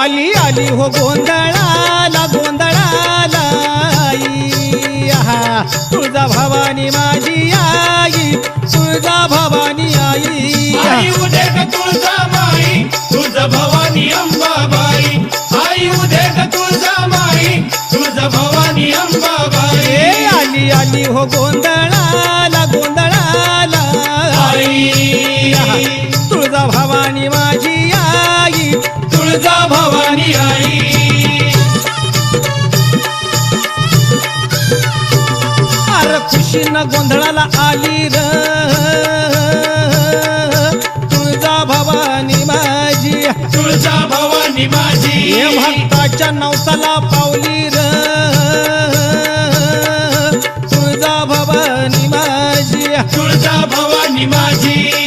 आली आली हो गोंधळाला गोंधळाला आई. आहा तुळजा भवानी माझी आई तुळजा भवानी आई. आई उदे ग तुळजा माई तुझ भवानी अंबाबाई. आई उदे तुळजा माई तुझ भवानी अंबाबाई. आली आली हो गोंधळाला तुळजा भवानी आई. अर खुशीनं गोंधळाला आली र. तुळजा भवानी माझी. तुळजा भवानी माझी. हे भक्ताच्या नवसाला पावली र. तुळजा भवानी माझी. तुळजा भवानी माझी.